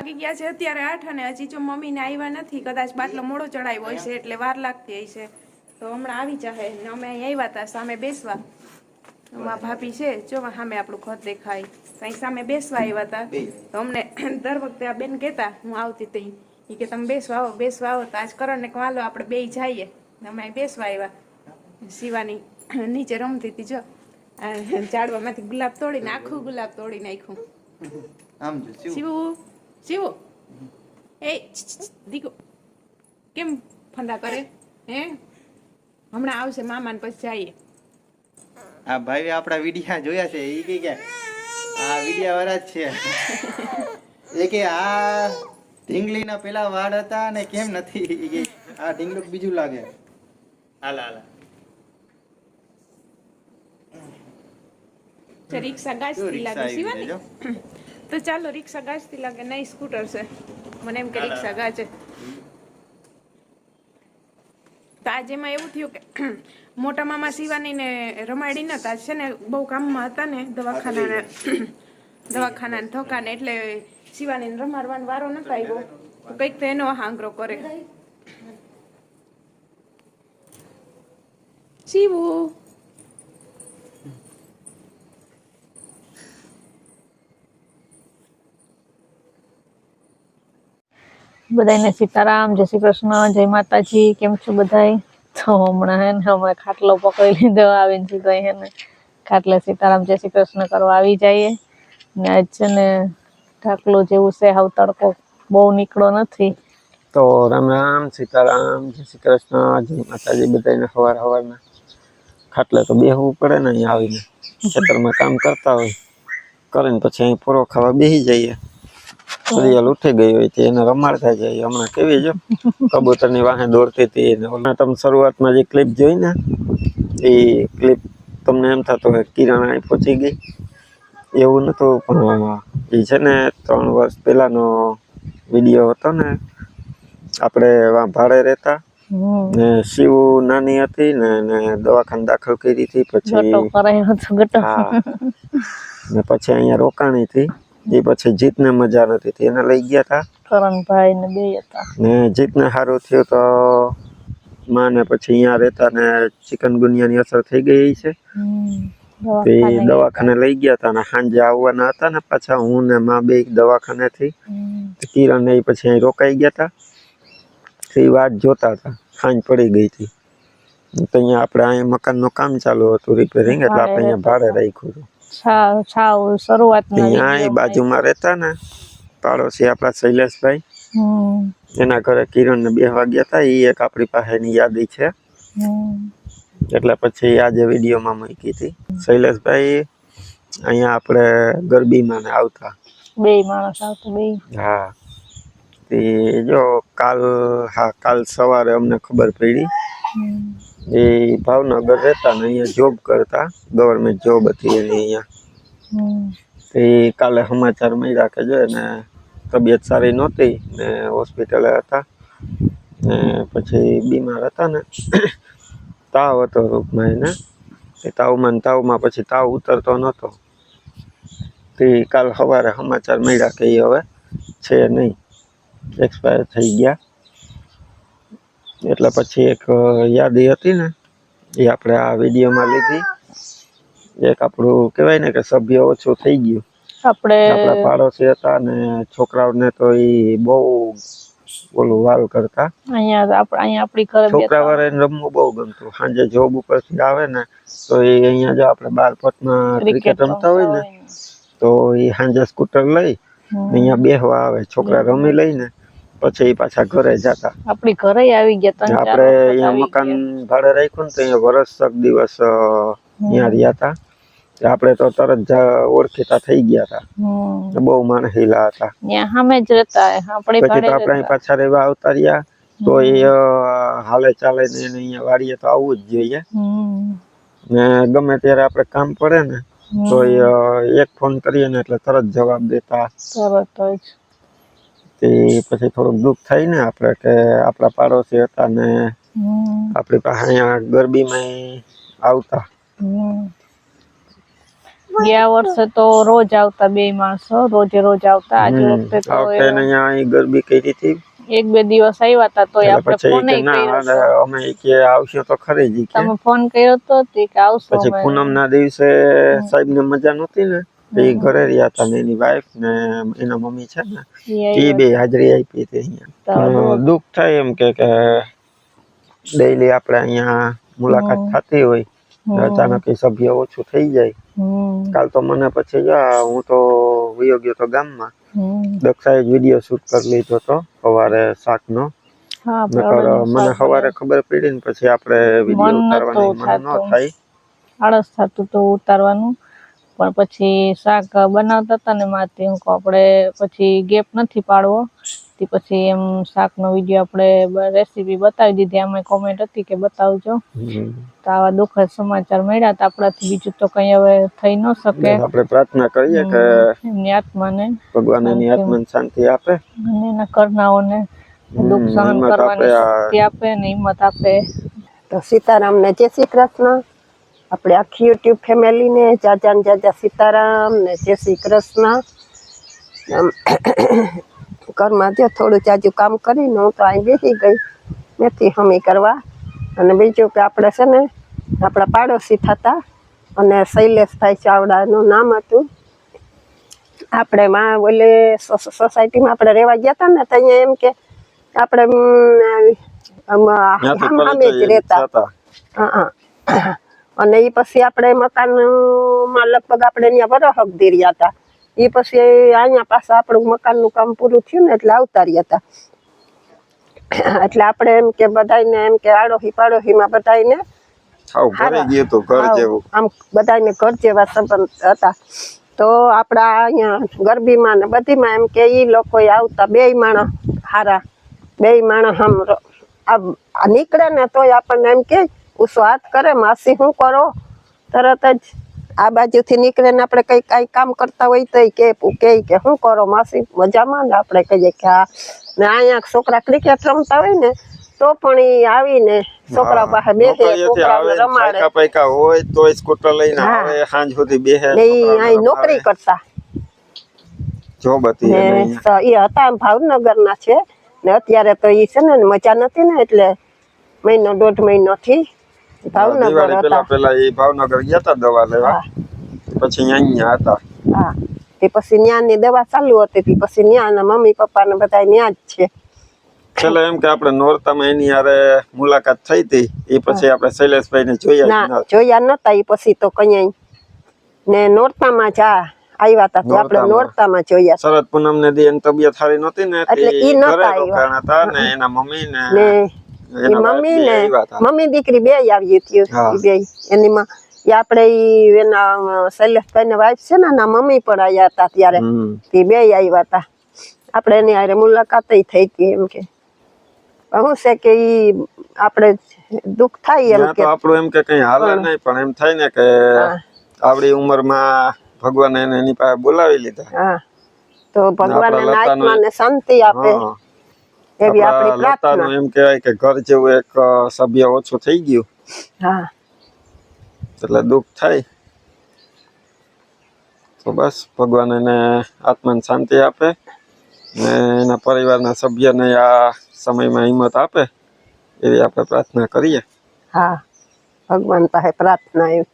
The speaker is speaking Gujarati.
વાગ્યા છે. અત્યારે આઠ અને હજી જો મમ્મીને આવ્યા નથી કદાચ બાટલો મોડો ચડાવ્યો હશે એટલે વાર લાગતી હશે તો હમણાં આવી જાહે. ને અમે અહીં આવ્યા હતા સામે બેસવા. અમારા ભાભી છે જો સામે આપણું ઘર દેખાય. અહીં સામે બેસવા આવ્યા હતા તો અમને દર વખતે આ બેન કહેતા હું આવતી તઈ. એ કે તમે બેસવા આવો બેસવા આવો. તો આજ કરણ ને વાલો આપણે બે જઈએ. અમે અહીં બેસવા આવ્યા શિવાની નીચે રમતી હતી જો. આ ઝાડવામાંથી ગુલાબ તોડીને આખું ગુલાબ તોડી નાખ્યું. આમ જો શિવ. શિવુ એ દીકુ કેમ ફંદા કરે હે હમણાં આવશે મામા ને પછી જઈએ આ ભાઈ આપણા વિડિયા જોયા છે ઈ કે કે આ વિડિયા વાળા જ છે. એ કે આ ઢીંગલીના પેલા વાળ હતા ને કેમ નથી? આ ઢીંગલું બીજું લાગે. હાલા હાલા. રિક્ષા ગાજ લાગે શિવાની. તો ચાલો રિક્ષા ગાજતી લાગે નહીં સ્કૂટર છે. મને એમ કે રિક્ષા ગાજે. તો આજે એમાં એવું થયું કે મોટા મામા સિવાની ને રમાડી નતા છે ને બહુ કામમાં હતા ને દવાખાના દવાખાના ધક્કા ને એટલે શિવાની રમાડવાનો વારો નતો આવ્યો તો કંઈક તો એનો હાંગરો કરે. શિવુ. બધાને સીતારામ, જય શ્રી કૃષ્ણ, જય માતાજી, કેમ છો બધાય? તો હમણાં હે ને અમે ખાટલો પકડી લીધો, આવીને સીધો હે ને ખાટલે સીતારામ, જય શ્રી કૃષ્ણ કરવા આવી જઈએ. ને આજ છે ને ઢાકલો જેવું છે, હાવ તડકો બહુ નીકળો નથી. તો રામ રામ, સીતારામ, જય શ્રી કૃષ્ણ, જય માતાજી બધાને સવાર સવારના ખાટલે તો બેહવું પડે ને અહીંયા આવીને. ખેતરમાં કામ કરતા હોય. કરીને પછી અહીં પૂરો ખાવા બેસી જઈએ. સરિયલ ઉઠી ગઈ હોય તે એને રમાડતા જઈએ હમણાં કેવી છે? કબૂતરની વાહે દોડતી હતી ને તમે શરૂઆતમાં જે ક્લિપ જોઈ ને એ ક્લિપ તમને એમ થતું હોય કિરણ અહીં પહોંચી ગઈ. એવું નતું પણ એ છે ને ત્રણ વર્ષ પહેલાંનો વીડિયો હતો ને આપણે વા ભાડે રહેતા ને શિવ નાની હતી ને ને દવાખાને દાખલ કરી હતી પછી ને પછી અહીંયા રોકાણી હતી. એ પછી જીતને મજા નથી હતી એને લઈ ગયા હતા કરણભાઈ ને બે હતા. ને જીતને સારું થયું તો માને પછી અહીંયા રહેતા ને ચિકનગુનિયાની અસર થઈ ગઈ છે. તે દવાખાને લઈ ગયા હતા ને સાંજે આવવાના હતા ને પાછા હું ને માં બે દવાખાનેથી. કિરણ એ પછી અહીં રોકાઈ ગયા હતા તે વાત જોતા હતા. સાંજ પડી ગઈ હતી તો અહીંયા આપણે અહીંયા મકાનનું કામ ચાલુ હતું રિપેરિંગ એટલે આપણે અહીંયા ભાડે રાખ્યું હતું. છાવ શરૂઆતના અહીંયા એ બાજુમાં રહેતા ને પાડોશી આપણા શૈલેષભાઈ. એના ઘરે કિરણ ને બે વાગ્યા હતા એ એક આપણી પાસેની યાદી છે. એટલે પછી આજે વિડીયોમાં મૂકી હતી. શૈલેષભાઈ અહીંયા આપણે ગરબીમાં ને આવતા. બે માણસ આવતા બે. હા. તે જો કાલ હા કાલ સવારે અમને ખબર પડી. એ ભાવનગર રહેતા ને અહીંયા જોબ કરતા. ગવર્મેન્ટ જોબ હતી એની અહીંયા. એ તે કાલે સમાચાર મળ્યા કે જો એને તબિયત સારી નહોતી ને હોસ્પિટલે હતા. ને પછી બીમાર હતા ને. તાવ હતો રૂપમાં એને. એ તાવમાં ને તાવમાં પછી તાવ ઉતરતો નહોતો. તે કાલ સવારે સમાચાર મળ્યા કે એ હવે છે નહીં. એક્સપાયર થઈ ગયા. એટલે પછી એક અ, યાદી હતી ને એ આપણે આ વિડીયોમાં લીધી. એક આપણું કહેવાય ને કે સભ્ય ઓછું થઈ ગયું. આપણે આપણા પાડોશી હતા ને છોકરાઓને તો એ બહુ ઓલું વાલ કરતા. અહીંયા તો આપ- અહીંયા આપણી ઘરે બે છોકરા ત્રણ- વાળાને રમવું બહુ ગમતું. સાંજે જોબ ઉપરથી આવે ને તો એ અહીંયા જો આપણે બાર પટમાં ક્રિકેટ ક્રિકેટ રમતા હોય ને તો એ સાંજે સ્કૂટર લઈ હમ. અહીંયા બેહવા આવે. છોકરા રમી લઈને પછી પાછા ઘરે જતા. આપણી ઘરે આવી ગયા ત્રણ આપણે અહીંયા મકાન ભાડે રાખ્યું ને તો અહીંયા વરસક દિવસ અહીંયા રહ્યા હતા આપડે આપણે તો તરત ઓળખીતા થઈ ગયા હતા બહુ બહુ માણસીલા હતા. સામે જ રહેતા આપણે પછી તો આપણે પાછા રહેવા આવતા રહ્યા. તો એ હાલે ચાલે ને અહીંયા વાડીએ તો આવવું જ જોઈએ. ને ગમે ત્યારે આપણે કામ પડે ને તો એ એક ફોન કરીએ ને એટલે તરત જવાબ દેતા. તરત જ. તે પછી થોડુંક દુઃખ થાય ને આપણે કે આપણા પાડોશી હતા ને. આપણી પાસે અહીંયા ગરબીમાં આવતા. ગયા વર્ષે તો રોજ આવતા બે માણસો રોજે રોજ આવતા. આજે વખતે તો અહીંયા અહીં ગરબી કરી હતી. એક બે દિવસ આવ્યા હતા તોય આપણે ફોન કર્યો અમે કે આવશું તો ખરી જ તમે ફોન કર્યો તો તે કે આવશો પછી. પૂનમ ના દિવસે સાહેબ ને મજા નહોતી ને? તો ઘરે રહ્યા હતા એની વાઈફ ને એના મમ્મી છે ને એ બે હાજરી આપી હતી અહીંયા. દુઃખ થાય એમ કે ડેઈલી આપણે અહીંયા મુલાકાત થતી હોય અચાનક એ સભ્ય ઓછું થઈ જાય. કાલ તો મને પછી જા હું તો વયો ગયો તો ગામમાં. દક્ષાએ જ વીડિયો શૂટ કરી લીધો તો સવારે શાકનો. નો નકર મને સવારે ખબર પડી ને પછી આપણે વીડિયો ઉતારવાની મન ન થાય. આળસ થતું તો ઉતારવાનું. પણ પછી શાક બનાવતા હતા ને માથી હું આપણે પછી ગેપ નથી પાડવો. તે પછી એમ શાકનો વીડિયો આપણે રેસીપી બતાવી દીધી. આમાં કોમેન્ટ હતી કે બતાવજો. તો આવા દુઃખદ સમાચાર મળ્યા તો આપણાથી બીજું તો કંઈ હવે થઈ ન શકે. આપણે પ્રાર્થના કરીએ કે એમની આત્માને ભગવાન એની આત્માને શાંતિ આપે. અને એના કરનાઓને દુઃખ સહન કરવાની આપે શક્તિ આપે ને હિંમત આપે. તો સીતારામને જય શ્રી કૃષ્ણ. આપણે આખી યુટ્યુબ ફેમિલીને જાજા ને જાજા સીતારામ ને જય શ્રી કૃષ્ણ. ઘરમાં જો થોડું જાજુ કામ કરીને હું તો અહીં બેસી ગઈ. નથી હમી કરવા. અને બીજું કે આપણે છે ને આપણા પાડોશી થતા અને શૈલેષભાઈ ચાવડાનું નામ હતું. આપણે માં ઓલે સોસાયટીમાં આપણે રહેવા ગયા હતા ને તો અહીંયા એમ કે આપણે આમ, જ રહેતા. હા, હા. અને એ પછી આપણે મકાનમાં લગભગ આપણે ત્યાં વરહક દી રહ્યા હતા. એ પછી અહીંયા પાછા આપણું મકાનનું કામ પૂરું થયું ને એટલે આવતા રહ્યા હતા. એટલે આપણે એમ કે બધાને એમ કે આડોહી પાડોશીમાં બધાને આમ બધાયને ઘર જેવા સંબંધ હતા. તો આપણા અહીંયા ગરબીમાં ને બધીમાં એમ કે એ લોકો આવતા બેય માણસ હારા. બેય માણસ આમ નીકળે ને તોય આપણને એમ કે હાથ કરે માસી શું કરો? તરત જ આ બાજુથી નીકળે ને આપણે કઈ કઈ કામ કરતા હોય તો કે કે કે શું કરો માસી? મજામાં ને આપણે કહીએ કે હા ને અહીંયા છોકરા ક્રિકેટ રમતા હોય ને તો પણ એ આવીને છોકરા પાસે બેસે આવે રમાડે. થાયકા હોય તોય સ્કૂટર લઈને આવે સાંજ સુધી બેસે ને અહીં નોકરી કરતા. જોબ હતી અહીંયા. હતા ભાવનગરના છે ને અત્યારે તો ઈ છે ને મજા નથી ને એટલે મહિનો દોઢ મહિનો થી ભાવનગર દિવાળી પેલા હતા પેલા એ ભાવનગર ગયા હતા દવા લેવા હા. પછી અહીંયા હતા હા તે પછી ન્યાની દવા ચાલુ હતી તી પછી ન્યાના મમ્મી પપ્પા ને બધા ન્યા જ છે છેલ્લે એમ કે આપણે નોરતામાં એની હારે મુલાકાત થઈ હતી એ પછી આપણે શૈલેષભાઈ ને જોયા જ ના ના જોયા નતા ઈ પછી તો કઈ ને નોરતામાં જા આવ્યા હતા તે આપણે નોરતામાં. નોરતામાં જોયા શરદ પૂનમ ને દી એની તબિયત સારી નહોતી ને એટલે તે ઈ નહોતા ઘરે આવ્યા. રોકાણ હતા ને એના મમ્મી ને ને ઈ એના મમ્મી ને મમ્મી દીકરી બે આવી હતી બે. એની માં આપણે એના શૈલેષભાઈ ને વાઈફ છે ને એના મમ્મી પણ આવ્યા હતા ત્યારે. તે બે આવ્યા હતા આપણે એની હારે મુલાકાત થઈ હતી એમ કે. હું છે કે ઈ આપણે દુઃખ થાય એમ કે. આપણું એમ કે કઈ હાલે નહીં પણ એમ થાય ને કે. આવડી ઉંમરમાં ભગવાન એને એની પાસે બોલાવી લીધા. હા. તો ભગવાન એના આત્માને શાંતિ આપે. એવી આપણી લતાનું પ્રાર્થના. એમ કહેવાય કે ઘર જેવું એક સભ્ય ઓછું થઈ ગયું. હા. એટલે દુઃખ થાય. તો બસ ભગવાન એને આત્માને શાંતિ આપે ને એના પરિવારના સભ્યને આ સમયમાં હિંમત આપે એવી આપણે પ્રાર્થના કરીએ. હા. ભગવાન પાસે પ્રાર્થના એવી.